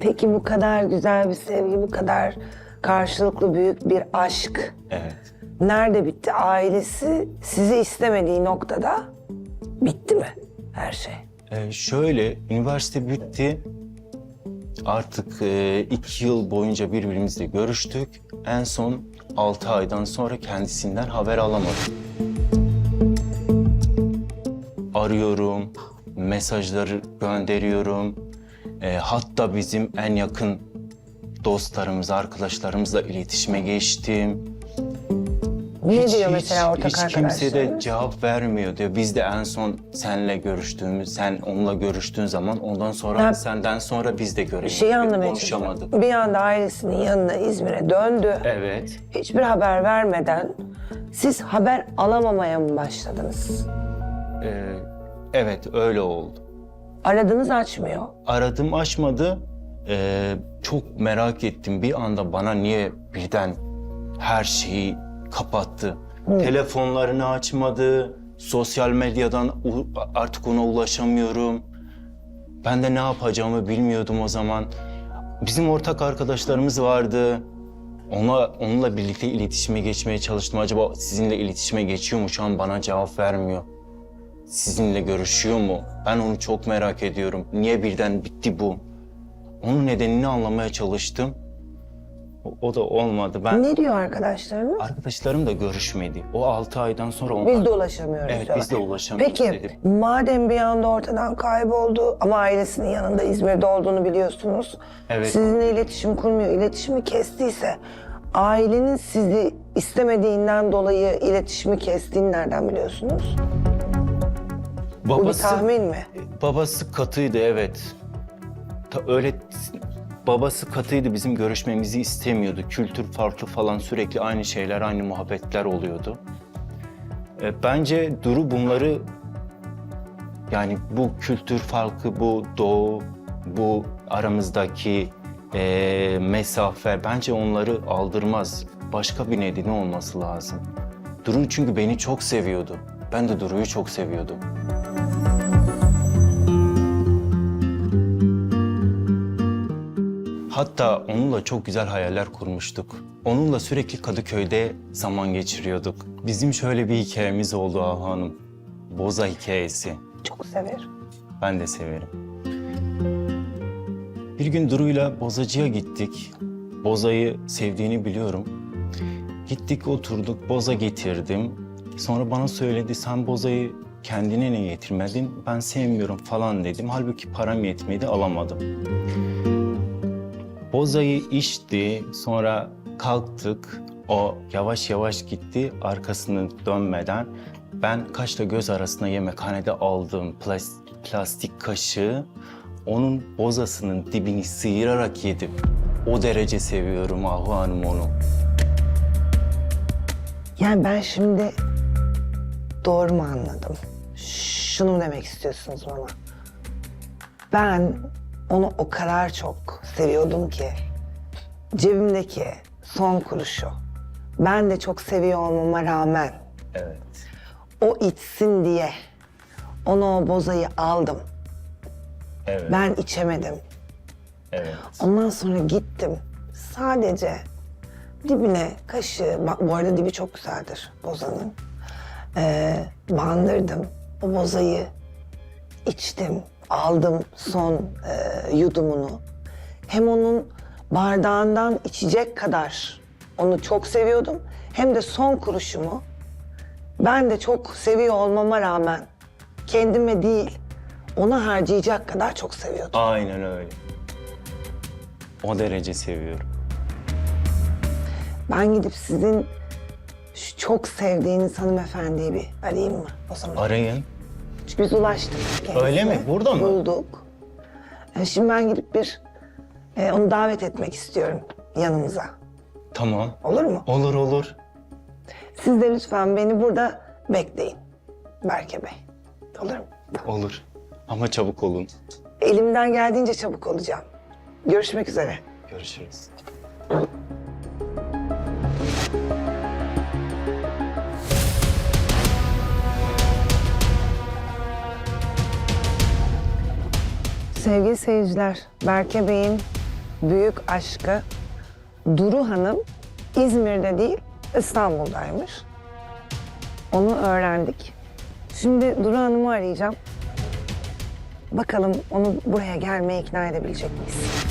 Peki bu kadar güzel bir sevgi, bu kadar karşılıklı büyük bir aşk Evet. nerede bitti? Ailesi sizi istemediği noktada bitti mi her şey? Ee, şöyle, üniversite bitti. Artık e, iki yıl boyunca birbirimizle görüştük. En son altı aydan sonra kendisinden haber alamadım. Arıyorum, mesajları gönderiyorum. E, hatta bizim en yakın dostlarımız, arkadaşlarımızla iletişime geçtim. Ne Hiç- diyor hiç- mesela ortak Hiç kimse de cevap vermiyor diyor. Biz de en son senle görüştüğümüz, sen onunla görüştüğün zaman ondan sonra Ben- senden sonra biz de göremedik. Şeyi anlamaya konuşamadık. Bir anda ailesinin yanına İzmir'e döndü. Evet. Hiçbir haber vermeden siz haber alamamaya mı başladınız? e, evet öyle oldu. Aradınız açmıyor. Aradım açmadı. E, çok merak ettim. Bir anda bana niye birden her şeyi kapattı. Telefonlarını açmadı. Sosyal medyadan artık ona ulaşamıyorum. Ben de ne yapacağımı bilmiyordum o zaman. Bizim ortak arkadaşlarımız vardı. Ona, onunla birlikte iletişime geçmeye çalıştım. Acaba sizinle iletişime geçiyor mu? Şu an bana cevap vermiyor. Sizinle görüşüyor mu? Ben onu çok merak ediyorum. Niye birden bitti bu? Onun nedenini anlamaya çalıştım. O, o da olmadı. Ben Ne diyor arkadaşlarınız? arkadaşlarım da görüşmedi. O altı aydan sonra onlar... Biz de ulaşamıyoruz Evet, diyorlar. biz de ulaşamıyoruz Peki dedim. madem bir anda ortadan kayboldu ama ailesinin yanında İzmir'de olduğunu biliyorsunuz. Evet. Sizinle iletişim kurmuyor. İletişimi kestiyse ailenin sizi istemediğinden dolayı iletişimi kestiğini nereden biliyorsunuz? Bu bir tahmin mi? Babası katıydı evet. Ta, öyle babası katıydı bizim görüşmemizi istemiyordu. Kültür farklı falan sürekli aynı şeyler, aynı muhabbetler oluyordu. E, bence Duru bunları yani bu kültür farkı, bu doğu, bu aramızdaki e, mesafe bence onları aldırmaz. Başka bir nedeni olması lazım. Duru çünkü beni çok seviyordu. Ben de Duru'yu çok seviyordum. Hatta onunla çok güzel hayaller kurmuştuk. Onunla sürekli Kadıköy'de zaman geçiriyorduk. Bizim şöyle bir hikayemiz oldu Ahu Hanım. Boza hikayesi. Çok severim. Ben de severim. Bir gün Duru'yla bozacıya gittik. Bozayı sevdiğini biliyorum. Gittik oturduk, boza getirdim. Sonra bana söyledi, sen bozayı kendine ne getirmedin? Ben sevmiyorum falan dedim. Halbuki param yetmedi, alamadım. Bozayı içti, sonra kalktık. O yavaş yavaş gitti, arkasını dönmeden. Ben kaşla göz arasında yemekhanede aldığım plas- plastik kaşığı onun bozasının dibini sıyırarak yedim. O derece seviyorum Ahu Hanım onu. Yani ben şimdi doğru mu anladım? Şunu mu demek istiyorsunuz bana? Ben onu o kadar çok seviyordum ki cebimdeki son kuruşu ben de çok seviyor olmama rağmen Evet. o içsin diye ona o bozayı aldım. Evet. Ben içemedim. Evet. Ondan sonra gittim. Sadece dibine kaşığı, bak bu arada dibi çok güzeldir bozanın. Ee, bandırdım. O bozayı içtim. Aldım son e, yudumunu. Hem onun bardağından içecek kadar onu çok seviyordum. Hem de son kuruşumu ben de çok seviyor olmama rağmen kendime değil ona harcayacak kadar çok seviyordum. Aynen öyle. O derece seviyorum. Ben gidip sizin şu çok sevdiğiniz hanımefendiyi bir arayayım mı o zaman? Arayın. Çünkü biz ulaştık kendisine. Öyle mi? Burada mı? Bulduk. E, Şimdi ben gidip bir e, onu davet etmek istiyorum yanımıza. Tamam. Olur mu? Olur olur. Siz de lütfen beni burada bekleyin. Berke Bey. Olur mu? Olur. Ama çabuk olun. Elimden geldiğince çabuk olacağım. Görüşmek üzere. Görüşürüz. Sevgili seyirciler, Berke Bey'in büyük aşkı Duru Hanım İzmir'de değil İstanbul'daymış. Onu öğrendik. Şimdi Duru Hanım'ı arayacağım. Bakalım onu buraya gelmeye ikna edebilecek miyiz?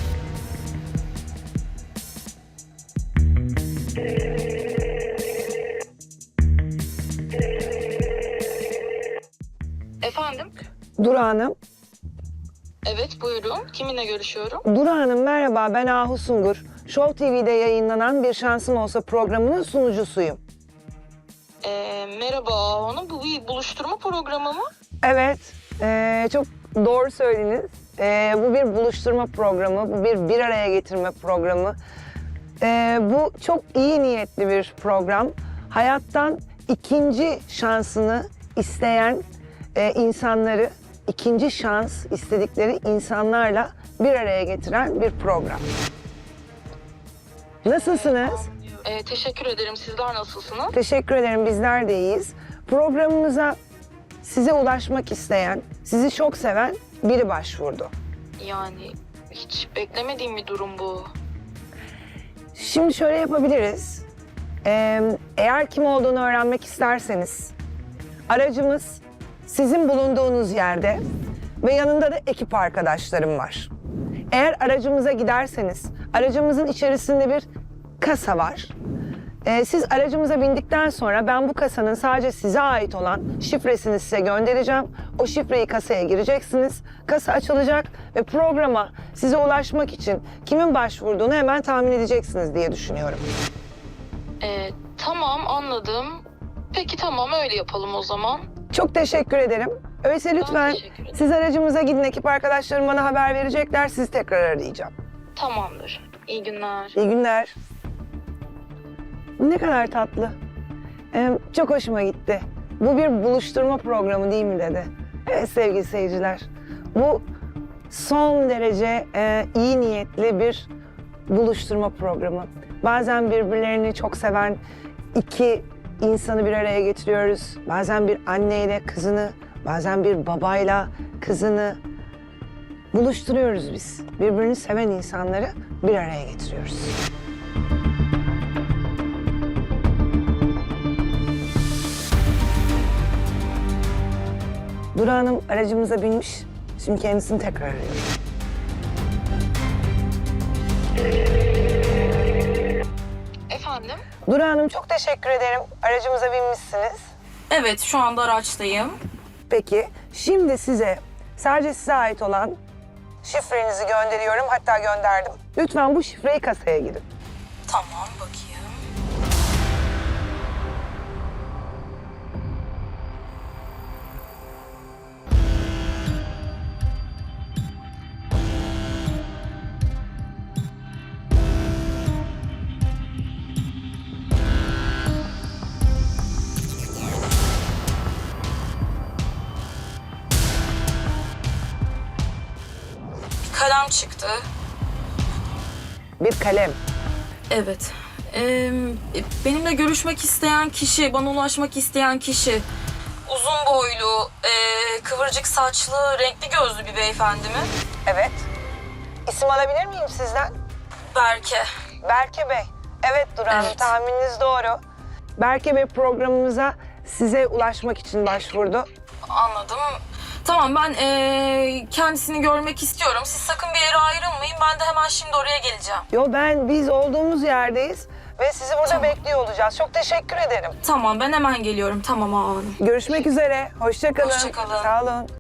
Efendim? Duru Hanım, Evet buyurun. Kiminle görüşüyorum? Duru Hanım merhaba ben Ahu Sungur. Show TV'de yayınlanan Bir Şansım Olsa programının sunucusuyum. Ee, merhaba Hanım. Bu bir buluşturma programı mı? Evet, eee, çok doğru söylediniz. Eee, bu bir buluşturma programı, bu bir bir araya getirme programı. Eee, bu çok iyi niyetli bir program. Hayattan ikinci şansını isteyen eee, insanları, ikinci şans istedikleri insanlarla bir araya getiren bir program. Nasılsınız? Ee, teşekkür ederim. Sizler nasılsınız? Teşekkür ederim. Bizler de iyiyiz. Programımıza size ulaşmak isteyen, sizi çok seven biri başvurdu. Yani hiç beklemediğim bir durum bu. Şimdi şöyle yapabiliriz. Ee, eğer kim olduğunu öğrenmek isterseniz aracımız sizin bulunduğunuz yerde ve yanında da ekip arkadaşlarım var. Eğer aracımıza giderseniz aracımızın içerisinde bir kasa var. Ee, siz aracımıza bindikten sonra ben bu kasanın sadece size ait olan şifresini size göndereceğim. O şifreyi kasaya gireceksiniz. Kasa açılacak ve programa size ulaşmak için kimin başvurduğunu hemen tahmin edeceksiniz diye düşünüyorum. Ee, tamam anladım. Peki tamam öyle yapalım o zaman. Çok teşekkür ederim. Öyleyse lütfen ederim. siz aracımıza gidin. Ekip arkadaşlarım bana haber verecekler. Sizi tekrar arayacağım. Tamamdır. İyi günler. İyi günler. Ne kadar tatlı. Ee, çok hoşuma gitti. Bu bir buluşturma programı değil mi dedi. Evet sevgili seyirciler. Bu son derece e, iyi niyetli bir buluşturma programı. Bazen birbirlerini çok seven iki insanı bir araya getiriyoruz. Bazen bir anneyle kızını, bazen bir babayla kızını buluşturuyoruz biz. Birbirini seven insanları bir araya getiriyoruz. Duru Hanım aracımıza binmiş. Şimdi kendisini tekrar arıyorum. Duru Hanım çok teşekkür ederim. Aracımıza binmişsiniz. Evet, şu anda araçtayım. Peki şimdi size sadece size ait olan şifrenizi gönderiyorum. Hatta gönderdim. Lütfen bu şifreyi kasaya girin. Tamam, bakayım. Kalem çıktı. Bir kalem. Evet. Ee, benimle görüşmek isteyen kişi, bana ulaşmak isteyen kişi uzun boylu, ee, kıvırcık saçlı, renkli gözlü bir beyefendi mi? Evet. İsim alabilir miyim sizden? Berke. Berke Bey. Evet Duru Hanım Evet. tahmininiz doğru. Berke Bey programımıza size ulaşmak için başvurdu. Anladım. Tamam ben ee, kendisini görmek istiyorum. Siz sakın bir yere ayrılmayın. Ben de hemen şimdi oraya geleceğim. Yo ben biz olduğumuz yerdeyiz ve sizi burada Tamam. bekliyor olacağız. Çok teşekkür ederim. Tamam ben hemen geliyorum. Tamam ağabeyim. Görüşmek üzere. Hoşça kalın. Hoşça kalın. Sağ olun.